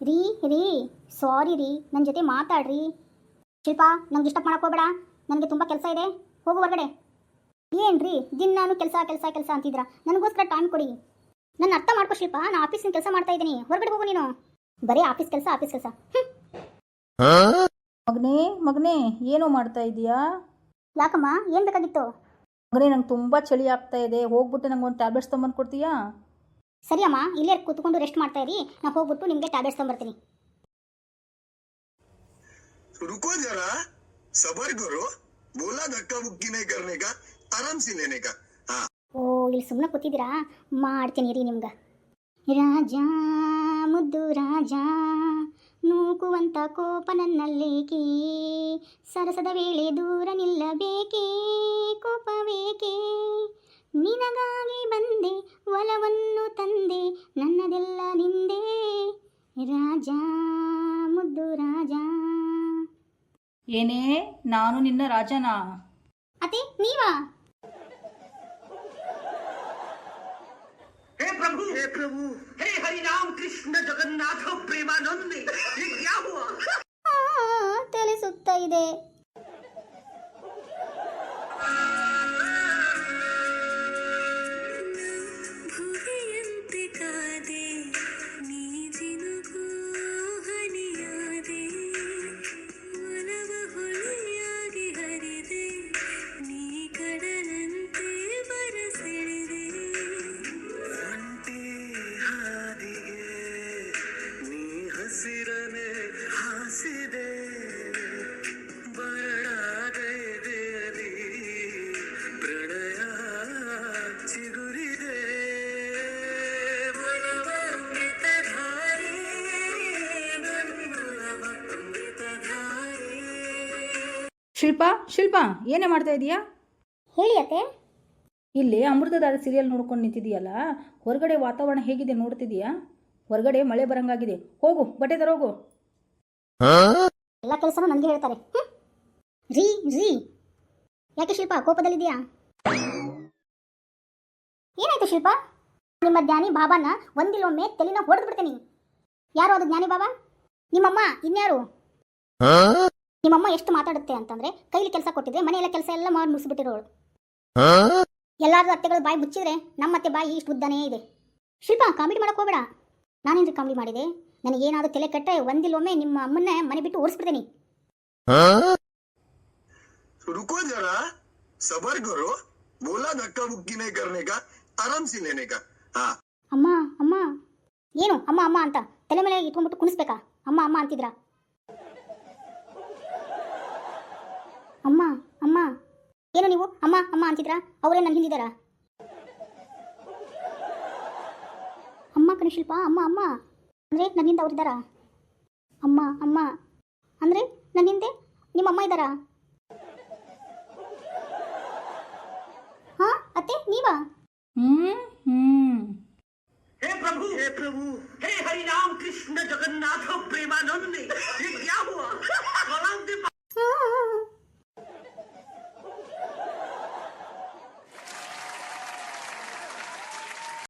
ರೀ ರೀ ಸಾರಿ ರೀ ನನ್ನ ಜೊತೆ ಮಾತಾಡ್ರಿ. ಶಿಲ್ಪಾ ನಂಗೆ ಡಿಸ್ಟರ್ಬ್ ಮಾಡಕ್ಕೆ ಹೋಗಬೇಡ. ನನಗೆ ತುಂಬ ಕೆಲಸ ಇದೆ. ಹೋಗು ಹೊರಗಡೆ. ಏನ್ರಿ ದಿನ ನಾನು ಕೆಲಸ ಕೆಲಸ ಕೆಲಸ ಅಂತಿದ್ರ ನನಗೋಸ್ಕರ ಟೈಮ್ ಕೊಡಿ. ನನ್ನ ಅರ್ಥ ಮಾಡ್ಕೋ ಶಿಲ್ಪ ನಾನು ಆಫೀಸಿನ ಕೆಲಸ ಮಾಡ್ತಾ ಇದ್ದೀನಿ. ಹೊರಗಡೆ ಹೋಗು ನೀನು. ಬರೀ ಆಫೀಸ್ ಕೆಲಸ ಆಫೀಸ್ ಕೆಲಸ. ಮಗನೇ ಮಗನೇ ಏನು ಮಾಡ್ತಾ ಇದೀಯಾ ಯಾಕಮ್ಮ ಏನು ಬೇಕಾಗಿತ್ತು? ಮಗನೇ ನಂಗೆ ತುಂಬ ಚಳಿ ಆಗ್ತಾ ಇದೆ. ಹೋಗ್ಬಿಟ್ಟು ನಂಗೆ ಒಂದು ಟ್ಯಾಬ್ಲೆಟ್ಸ್ ತೊಗೊಂಬಂದು ಕೊಡ್ತೀಯಾ ಸರಿ ಅಮ್ಮ ಇಲ್ಲೇ ಕೂತ್ಕೊಂಡು ರೆಸ್ಟ್ ಮಾಡ್ತಾ ಇರಿ ನಾನು ಹೋಗ್ಬಿಟ್ಟು ನಿಮಗೆ ಟ್ಯಾಬ್ಲೆಟ್ಸ್ ತೊಗೊಂಬರ್ತೀನಿ रुको जरा सबर करो बोला धक्का बुक्की नहीं करने का आराम से लेने का हाँ ಓ ಇಲ್ಲಿ ಸುಮ್ಮನೆ ಕೂತಿದ್ದೀರಾ ಮಾಡ್ತೀನಿ ರೀ ನಿಮ್ಗೆ ರಾಜ ಮುದ್ದು ರಾಜ ನೂಕುವಂತ ಕೋಪ ನನ್ನಲ್ಲೇಕೆ ಸರಸದ ವೇಳೆ ದೂರ ನಿಲ್ಲಬೇಕೇ ಕೋಪವೇಕೆ ನಿನಗಾಗಿ ಬಂದೆ ಒಲವನ್ನು ತಂದೆ ನನ್ನದೆಲ್ಲ ನಿಂದೆ ರಾಜ ಮುದ್ದು ರಾಜ ಏನೇ ನಾನು ನಿನ್ನ ರಾಜನಾ ಅತ್ತೆ ನೀವಾ हे प्रभु हे प्रभु हे हरि राम कृष्ण जगन्नाथ प्रेमानंद ಶಿಲ್ಪ ಶಿಲ್ಪ ಏನೇ ಮಾಡ್ತಾ ಇದೀಯಾ? ಹೇಳಿ ಅತ್ತೆ. ಇಲ್ಲಿ ಅಮೃತಧಾರ ಸೀರಿಯಲ್ ನೋಡ್ಕೊಂಡು ನಿಂತಿದೀಯಲ್ಲ ಹೊರಗಡೆ ವಾತಾವರಣ ಹೇಗಿದೆ ನೋಡ್ತಿದೀಯಾ ಹೊರಗಡೆ ಮಳೆ ಬರಂಗಾಗಿದೆ. ಹೋಗು ಬಟ್ಟೆ ತರೋಗು ಎಲ್ಲ ಕೆಲಸನೂ ನನಗೆ ಹೇಳ್ತಾರೆ. ಹ್ಮ್. ರೀ ರೀ. ಯಾಕೆ ಶಿಲ್ಪ ಕೋಪದಲ್ಲಿದೆಯಾ ಏನಾಯ್ತು ಶಿಲ್ಪ? ನಿಮ್ಮ ಜ್ಞಾನಿ ಬಾಬಾನ ಒಂದಿಲ್ಲೊಮ್ಮೆ ತಲೆನ ಹೊಡೆದು ಬಿಡ್ತೀನಿ. ಯಾರು ಅದು ಜ್ಞಾನಿ ಬಾಬಾ? ನಿಮ್ಮಮ್ಮ ಇನ್ಯಾರು? ನಿಮ್ಮಮ್ಮ ಎಷ್ಟು ಮಾತಾಡುತ್ತೆ ಅಂತಂದ್ರೆ ಕೈಲಿ ಕೆಲಸ ಕೊಟ್ಟಿದ್ರೆ ಮನೆಯೆಲ್ಲ ಕೆಲಸ ಎಲ್ಲ ಮಾಡಿ ಮುಗಿಸ್ಬಿಟ್ಟಿರೋಳು ಎಲ್ಲಾರು ಅತ್ತೆಗಳು ಬಾಯಿ ಮುಚ್ಚಿದ್ರೆ ನಮ್ಮ ಅತ್ತೆ ಬಾಯಿ ಇಷ್ಟು ಉದ್ದನೇ ಇದೆ ಶಿಲ್ಪ ಕಾಮಿಡಿ ಮಾಡಕ್ ಹೋಗ್ಬೇಡ ನಾನೇನ್ರಿ ಕಾಮಿಡಿ ಮಾಡಿದೆ ನನಗೇನಾದ್ರೂ ತಲೆ ಕೆಟ್ಟರೆ ಒಂದಿಲ್ಲೊಮ್ಮೆ ನಿಮ್ಮ ಅಮ್ಮನ್ನ ಮನೆ ಬಿಟ್ಟು ಓಡಿಸ್ಬಿಡ್ತೀನಿ रुको जरा सबर करो बोला धक्का बुक्की नहीं करने का आराम से लेने का हाँ ಅಮ್ಮ ಅಮ್ಮ ಏನು ಅಮ್ಮ ಅಮ್ಮ ಅಂತ ತಲೆ ಮೇಲೆ ಇಟ್ಕೊಂಡ್ಬಿಟ್ಟು ಕುಣಿಸ್ಬೇಕಾ ಅಮ್ಮ ಅಮ್ಮ ಅಂತಿದ್ರ ಅಮ್ಮ ಅಮ್ಮ. ಏನು ನೀವು? ಅಮ್ಮ ಅಮ್ಮ ಅಂತಿದ್ರಾ? ಅವರೇ ನನ್ನ ಹಿಂದಿದ್ದಾರಾ ಅಮ್ಮ ಕಣಿಶಿಲ್ಪ ಅಮ್ಮ ಅಮ್ಮ. ಅಂದರೆ ನನ್ನ ಹಿಂದೆ ಅವರಿದ್ದಾರಾ? ಅಮ್ಮ ಅಮ್ಮ. ಅಂದರೆ ನನ್ನ ಹಿಂದೆ ನಿಮ್ಮ ಅಮ್ಮ ಇದ್ದಾರಾ? ಹಾಂ ಅತ್ತೆ ನೀವ? ಹ್ಞೂ ಹ್ಞೂ हे प्रभु हे प्रभु